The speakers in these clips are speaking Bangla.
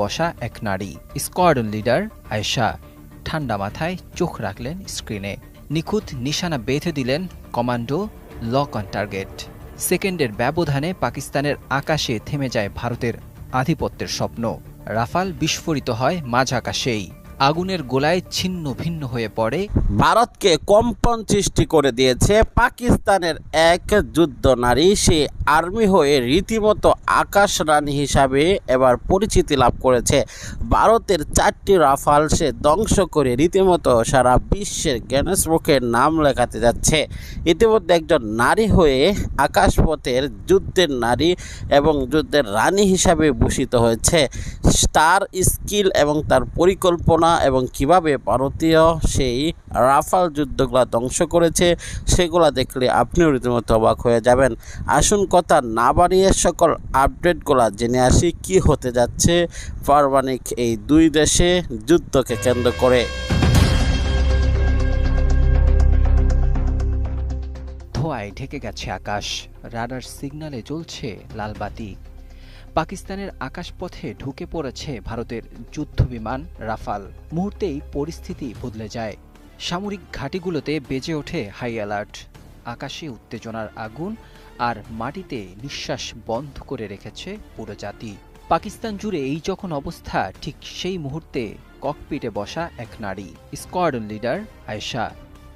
বসা এক নারী। স্কোয়াডন লিডার আয়েশা, ঠান্ডা মাথায় চোখ রাখলেন স্ক্রিনে নিখুঁত নিশানা বেঁধে দিলেন কমান্ডো লক অন টার্গেট সেকেন্ডের ব্যবধানে পাকিস্তানের আকাশে থেমে যায় ভারতের আধিপত্যের স্বপ্ন। রাফাল বিস্ফোরিত হয় মাঝ আকাশেই। আগুনের গোলায় ছিন্ন ভিন্ন হয়ে পড়ে। ভারতকে কম্পন সৃষ্টি করে দিয়েছে পাকিস্তানের এক যুদ্ধ নারী। সে আর্মি হয়ে রীতিমতো আকাশ রানী হিসাবে এবার পরিচিতি লাভ করেছে। ভারতের চারটি রাফাল সে ধ্বংস করে রীতিমতো সারা বিশ্বের গ্যানেস বুকের নাম লেখাতে যাচ্ছে। ইতিমধ্যে একজন নারী হয়ে আকাশপথের যুদ্ধের নারী এবং যুদ্ধের রানী হিসাবে ভূষিত হয়েছে। তার স্কিল এবং তার পরিকল্পনা এবং কীভাবে ভারতীয় সেই রাফাল যুদ্ধগুলা ধ্বংস করেছে, সেগুলা দেখলে আপনিও রীতিমতো অবাক হয়ে যাবেন। আসুন কথা না বাড়িয়ে সকল আপডেটগুলা জেনে আসি, কি হতে যাচ্ছে পারমাণিক এই দুই দেশে যুদ্ধকে কেন্দ্র করে। ধোঁয়ায় ঢেকে গেছে আকাশ। রাডার সিগন্যালে জ্বলছে লাল বাতি। পাকিস্তানের আকাশপথে ঢুকে পড়েছে ভারতের যুদ্ধবিমান রাফাল। মুহূর্তেই পরিস্থিতি বদলে যায়। সামরিক ঘাঁটিগুলোতে বেজে ওঠে হাই অ্যালার্ট। আকাশে উত্তেজনার আগুন আর মাটিতে নিঃশ্বাস বন্ধ করে রেখেছে পুরো জাতি। পাকিস্তান জুড়ে এই যখন অবস্থা, ঠিক সেই মুহূর্তে ককপিটে বসা এক নারী স্কোয়াডন লিডার আয়েশা।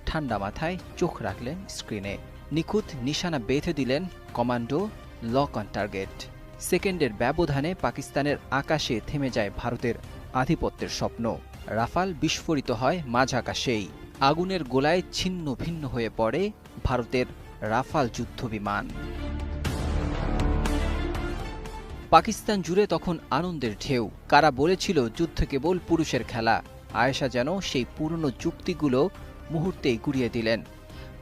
ঠান্ডা মাথায় চোখ রাখলেন স্ক্রিনে। নিখুঁত নিশানা বেঁধে দিলেন কমান্ডো, লক অন টার্গেট। সেকেন্ডের ব্যবধানে পাকিস্তানের আকাশে থেমে যায় ভারতের আধিপত্যের স্বপ্ন। রাফাল বিস্ফোরিত হয় মাঝ আকাশেই। আগুনের গোলায় ছিন্ন ভিন্ন হয়ে পড়ে ভারতের রাফাল যুদ্ধবিমান। পাকিস্তান জুড়ে তখন আনন্দের ঢেউ। কারা বলেছিল যুদ্ধ কেবল পুরুষের খেলা? আয়েশা যেন সেই পুরনো যুক্তিগুলো মুহূর্তেই গুড়িয়ে দিলেন।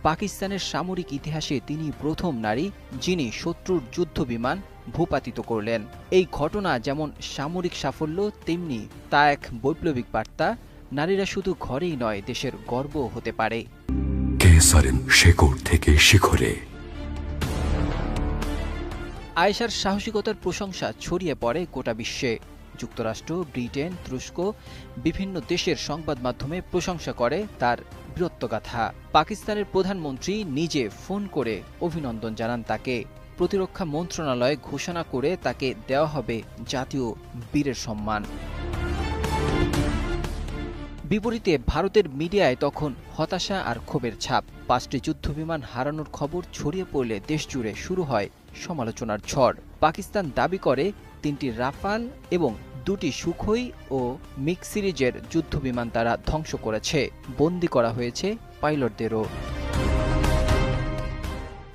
পাকিস্তানের সামরিক ইতিহাসে তিনি প্রথম নারী যিনি শত্রুর যুদ্ধবিমান ভূপাতিত করলেন। এই ঘটনা যেমন সামরিক সাফল্য তেমনি তা এক বৈপ্লবিক বার্তা। নারীরা শুধু ঘরেই নয় দেশের গর্ব হতে পারে। শেকড় থেকে শিখরে। আয়েশার সাহসিকতার প্রশংসা ছড়িয়ে পড়ে গোটা বিশ্বে। যুক্তরাষ্ট্র ব্রিটেন তুরস্ক বিভিন্ন দেশের সংবাদ মাধ্যমে প্রশংসা করে তার বীরত্বগাথা পাকিস্তানের প্রধানমন্ত্রী নিজে ফোন করে অভিনন্দন জানান তাকে। প্রতিরক্ষা মন্ত্রণালয় ঘোষণা করে তাকে দেওয়া হবে জাতীয় বীরের সম্মান। বিপরীতে ভারতের মিডিয়ায় তখন হতাশা আর ক্ষোভের ছাপ। পাঁচটি যুদ্ধবিমান হারানোর খবর ছড়িয়ে পড়লে দেশজুড়ে শুরু হয় সমালোচনার ঝড়। পাকিস্তান দাবি করে, তিনটি রাফাল এবং দুটি সুখই ও মিক্স সিরিজের যুদ্ধবিমান তারা ধ্বংস করেছে, বন্দি করা হয়েছে পাইলটদেরও।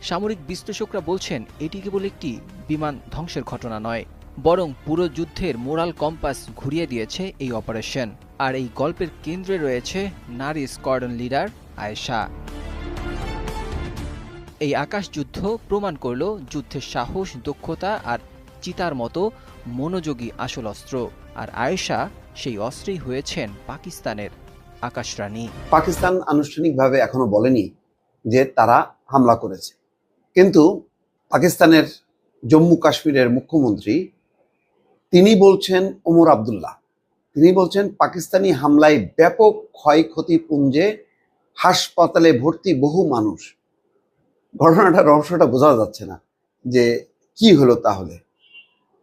সামরিক বিশ্লেষকরা বলছেন, এটি কেবল একটি বিমান ধ্বংসের ঘটনা নয়, বরং পুরো যুদ্ধের মোরাল কম্পাস ঘুরিয়ে দিয়েছে এই অপারেশন। আর এই গল্পের কেন্দ্রে রয়েছে নারী স্কোয়াডন লিডার আয়েশা। এই আকাশ যুদ্ধ প্রমাণ করল যুদ্ধের সাহস, দক্ষতা আর চিতার মতো মনোযোগী আসল অস্ত্র, আর আয়েশা সেই অস্ত্রেই হয়েছেন পাকিস্তানের আকাশরানী পাকিস্তান আনুষ্ঠানিকভাবে এখনও বলেনি যে তারা হামলা করেছে। কিন্তু পাকিস্তানের জম্মু কাশ্মীরের মুখ্যমন্ত্রী, তিনি বলছেন ওমর আবদুল্লাহ। তিনি বলছেন পাকিস্তানি হামলায় ব্যাপক ক্ষয়ক্ষতি পুঞ্জে হাসপাতালে ভর্তি বহু মানুষ। ঘটনাটা রহস্যটা বোঝা যাচ্ছে না যে কি হলো তাহলে।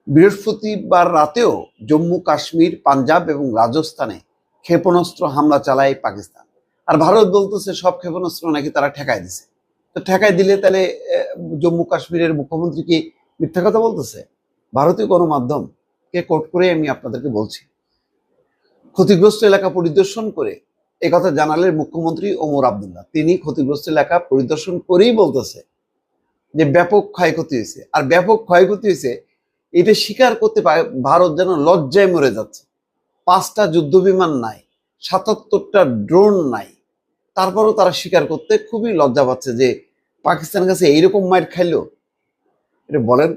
বৃহস্পতিবার রাতেও জম্মু, কাশ্মীর, পাঞ্জাব এবং রাজস্থানে ক্ষেপণাস্ত্র হামলা চালায় পাকিস্তান। আর ভারত বলতেছে সব ক্ষেপণাস্ত্র নাকি তারা ঠেকায় দিছে। তো ঠেকায় দিলে তাহলে জম্মু, কাশ্মীরের মুখ্যমন্ত্রী কি মিথ্যা কথা বলতেছে? ভারতীয় গণমাধ্যম কে কোট করে আমি আপনাদেরকে বলছি, ক্ষতিগ্রস্ত এলাকা পরিদর্শন করে কথা জানালেন মুখ্যমন্ত্রী ওমর আবদুল্লাহ। তিনি ক্ষতিগ্রস্ত এলাকা পরিদর্শন করেই বলতেছে যে ব্যাপক ক্ষয়ক্ষতি হয়েছে। আর ব্যাপক ক্ষয়ক্ষতি হয়েছে এটা স্বীকার করতে পারে, ভারত যেন লজ্জায় মরে যাচ্ছে। পাঁচটা যুদ্ধবিমান নাই, সাতাত্তরটা ড্রোন নাই। তারপরও তারা স্বীকার করতে খুবই লজ্জা পাচ্ছে যে পাকিস্তানের কাছে এইরকম মাইর খাইলো। এটা বলেন,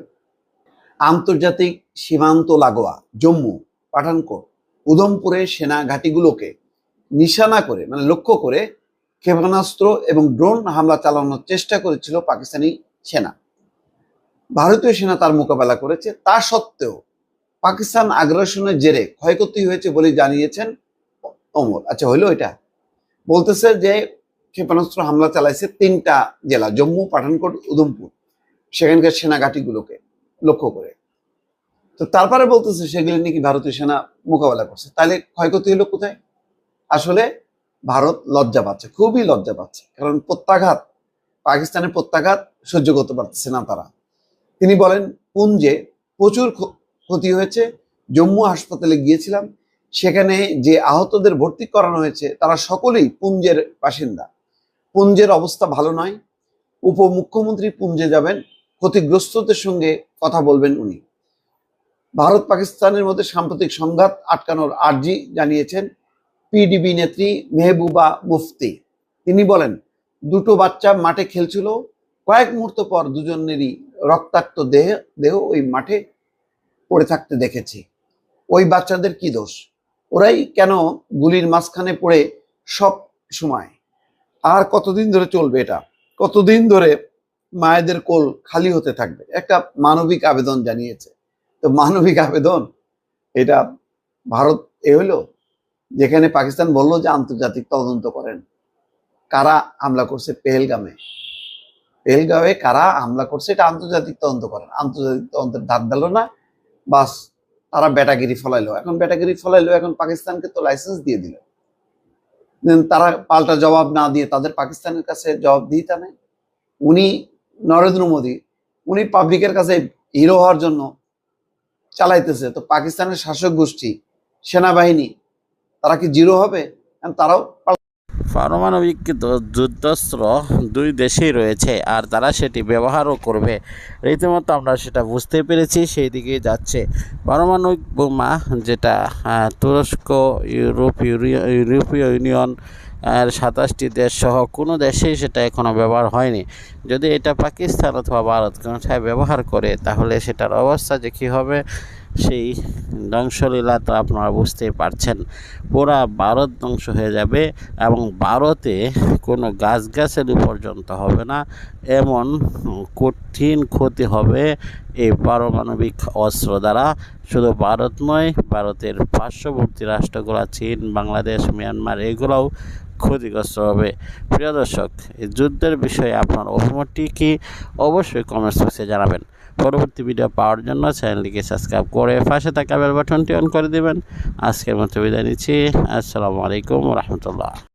আন্তর্জাতিক সীমান্ত লাগোয়া, জম্মু, পাঠানকোট, উধমপুরে সেনা ঘাঁটিগুলোকে নিশানা করে মানে লক্ষ্য করে ক্ষেপণাস্ত্র এবং ড্রোন হামলা চালানোর চেষ্টা করেছিল পাকিস্তানি সেনা। ভারতীয় সেনা তার মোকাবেলা করেছে। তা সত্ত্বেও পাকিস্তান আগ্রাসনের জেরে ক্ষয়ক্ষতি হয়েছে বলে জানিয়েছেন ওমর। আচ্ছা হইল এটা। বলতেছে যে ক্ষেপণাস্ত্র হামলা চালাইছে তিনটা জেলা, জম্মু, পাঠানকোট, উধমপুর, সেখানকার সেনাঘাটিগুলোকে লক্ষ্য করে। তো তারপরে বলতেছে সেগুলি নাকি ভারতীয় সেনা মোকাবেলা করছে। তাহলে ক্ষয়ক্ষতি হলো কোথায়? আসলে ভারত লজ্জা পাচ্ছে, খুবই লজ্জা পাচ্ছে। কারণ প্রত্যাঘাত, পাকিস্তানের প্রত্যাঘাত সহ্য করতে পারতেছে না তারা। তিনি বলেন, পুঞ্জে প্রচুর ক্ষতি হয়েছে। জম্মু হাসপাতালে গিয়েছিলাম। সেখানে যে আহতদের ভর্তি করানো হয়েছে, তারা সকলেই পুঞ্জের বাসিন্দা। পুঞ্জের অবস্থা ভালো নয়। উপমুখ্যমন্ত্রী পুঞ্জে যাবেন। ক্ষতিগ্রস্তদের সঙ্গে কথা বলবেন উনি। ভারত পাকিস্তানের মধ্যে সাম্প্রতিক সংঘাত আটকানোর আর্জি জানিয়েছেন পিডিবি নেত্রী মেহবুবা মুফতি। তিনি বলেন, দুটো বাচ্চা মাঠে খেলছিল। কয়েক মুহূর্ত পর দুজনেরই রক্তাক্ত দেহ দেহ ওই মাঠে পড়ে থাকতে দেখেছি। ওই বাচ্চাদের কি দোষ? ওরাই কেন গুলির মাঝখানে পড়ে সব সময়? আর কতদিন ধরে চলবে এটা? কতদিন ধরে মায়েদের কোল খালি হতে থাকবে? একটা মানবিক আবেদন জানিয়েছে। তো মানবিক আবেদন, এটা ভারত এ হলো? যেখানে পাকিস্তান বলল যে আন্তর্জাতিক তদন্ত করেন। কারা হামলা করছে? পেহেলগামে। পেহেলগামে কারা হামলা করছে, এটা আন্তর্জাতিক তদন্ত করেন। আন্তর্জাতিক তদন্তের ধার দিল না, বাস তারা ব্যাটাগিরি ফলাইলো। এখন ব্যাটাগিরি ফলাইলো, এখন পাকিস্তানকে তো লাইসেন্স দিয়ে দিল। তারা পাল্টা জবাব না দিয়ে তাদের পাকিস্তানের কাছে জবাব দিতে নেই। উনি নরেন্দ্র মোদী, উনি পাবলিকের কাছে হিরো হওয়ার জন্য চালাইতেছে। তো পাকিস্তানের শাসক গোষ্ঠী, সেনাবাহিনী, তারা কি জিরো হবে? তারাও পারমাণবিক যুদ্ধাস্ত্র দুই দেশেই রয়েছে আর তারা সেটি ব্যবহারও করবে। রীতিমতো আমরা সেটা বুঝতে পেরেছি, সেই দিকে যাচ্ছে। পারমাণবিক বোমা যেটা তুরস্ক, ইউরোপ ইউরোপীয় ইউনিয়ন, আর সাতাশটি দেশ সহ কোনো দেশেই সেটা এখনও ব্যবহার হয়নি। যদি এটা পাকিস্তান অথবা ভারত কোনোটায় ব্যবহার করে, তাহলে সেটার অবস্থা যে কী হবে সেই ধ্বংসলীলা তো আপনারা বুঝতেই পারছেন। পুরা ভারত ধ্বংস হয়ে যাবে এবং ভারতে কোনো গাছগাছালি পর্যন্ত হবে না। এমন কঠিন ক্ষতি হবে এই পারমাণবিক অস্ত্র দ্বারা। শুধু ভারত নয়, ভারতের পার্শ্ববর্তী রাষ্ট্রগুলো, চীন, বাংলাদেশ, মিয়ানমার, এগুলোও ক্ষতিগ্রস্ত হবে। প্রিয় দর্শক, এই যুদ্ধের বিষয়ে আপনার অভিমতটি কি? অবশ্যই কমেন্টস বক্সে জানাবেন। পরবর্তী ভিডিও পাওয়ার জন্য চ্যানেলটিকে সাবস্ক্রাইব করে পাশে থাকা বেল বাটনটি অন করে দেবেন। আজকের মতো বিদায় নিচ্ছি। আসসালামু আলাইকুম রহমতুল্লাহ।